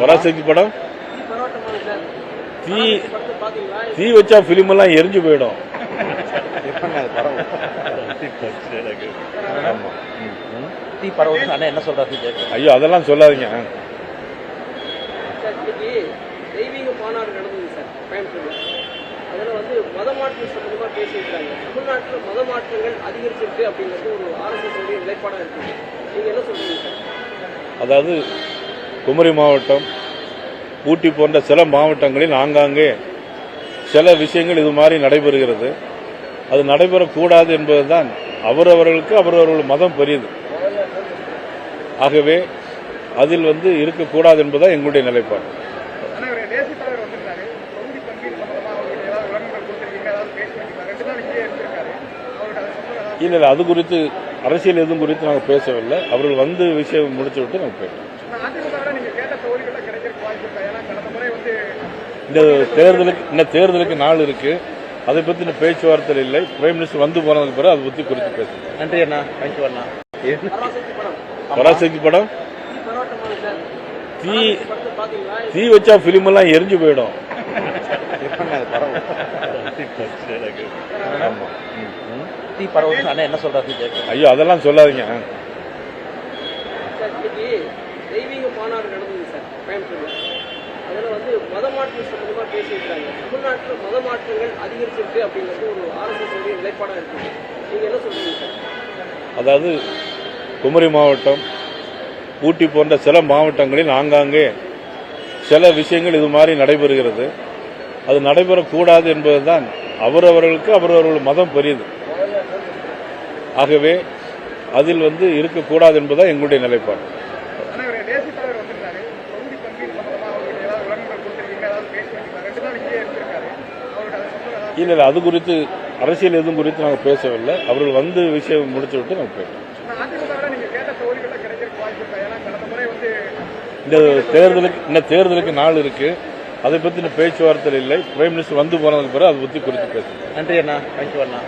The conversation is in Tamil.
பராசக்தி படம். தீ தீ வச்சா ஃபிலிம் எல்லாம் எரிஞ்சு போயிடும். ஆமா ம். தீ பரவல் அண்ணா என்ன சொல்றாரு ஐயோ அதெல்லாம் சொல்லாதீங்க. தெய்வீக மாநாடு நடந்தது சார் கோயம்புத்தூர்ல. அதில் வந்து மத மாற்றம் சம்பந்தமா பேசியிருக்காங்க தமிழ்நாட்டில் மத மாற்றங்கள் அதிகரிச்சிருக்கு அப்படிங்கிறது ஒரு ஆர்எஸ்எஸ் உடைய நிலைப்பாடாக இருக்கு. நீங்க என்ன சொல்றீங்க சார்? அதாவது குமரி மாவட்டம் ஊட்டி போன்ற சில மாவட்டங்களில் ஆங்காங்கே சில விஷயங்கள் இது மாதிரி நடைபெறுகிறது. அது நடைபெறக்கூடாது என்பதுதான் அவரவர்களுக்கு அவரவர்கள் மதம் பெரியது. ஆகவே அதில் வந்து இருக்கக்கூடாது என்பதுதான் எங்களுடைய நிலைப்பாடு. இல்லை இல்லை அது குறித்து அரசியல் எதுவும் குறித்து நாங்கள் பேசவில்லை. அவர்கள் வந்து விஷயம் முடிச்சு விட்டு நாங்கள் போயிட்டோம். இந்த தேர்தலுக்கு இந்த தேர்தலுக்கு நாள் இருக்கு. அதை பற்றின பேச்சுவார்த்தை இல்லை. பிரைம் மினிஸ்டர் வந்து போனதுக்கு பிறகு அதை பற்றி குறித்து பேசுகிறேன் நன்றி அண்ணா. தேங்க்யூ அண்ணா. பராசக்தி படம்? தீ தீ வச்சா ஃபிலிம் எல்லாம் எரிஞ்சு போயிடும். தீ என்ன சொல்றாரு ஐயோ அதெல்லாம் சொல்லாதீங்க. தெய்வீக மாநாடு நடந்தது சார் கோயம்புத்தூர்ல. அதில் வந்து மத மாற்றம் சம்பந்தமா பேசியிருக்காங்க தமிழ்நாட்டில் மத மாற்றங்கள் அதிகரிச்சிருக்கு அப்படிங்கிறது ஒரு ஆர்எஸ்எஸ் நிலைப்பாடாக இருக்குது நீங்கள் என்ன சொல்றீங்க அதாவது குமரி மாவட்டம் ஊட்டி போன்ற சில மாவட்டங்களில் ஆங்காங்கே சில விஷயங்கள் இது மாதிரி நடைபெறுகிறது. அது நடைபெறக்கூடாது என்பதுதான் அவரவர்களுக்கு அவரவர்கள் மதம் பெரியது. ஆகவே அதில் வந்து இருக்கக்கூடாது என்பதுதான் எங்களுடைய நிலைப்பாடு. இல்லை இல்லை அது குறித்து அரசியல் எதுவும் குறித்து நாங்கள் பேசவில்லை. அவர்கள் வந்து விஷயம் முடிச்சு விட்டு நாங்கள் போயிட்டோம். இந்த தேர்தலுக்கு இந்த தேர்தலுக்கு நாள் இருக்கு. அதை பற்றின பேச்சுவார்த்தை இல்லை. பிரைம் மினிஸ்டர் வந்து போனதுக்கு பிறகு அதை பற்றி குறித்து பேசுகிறேன் நன்றி அண்ணா. தேங்க்யூ அண்ணா.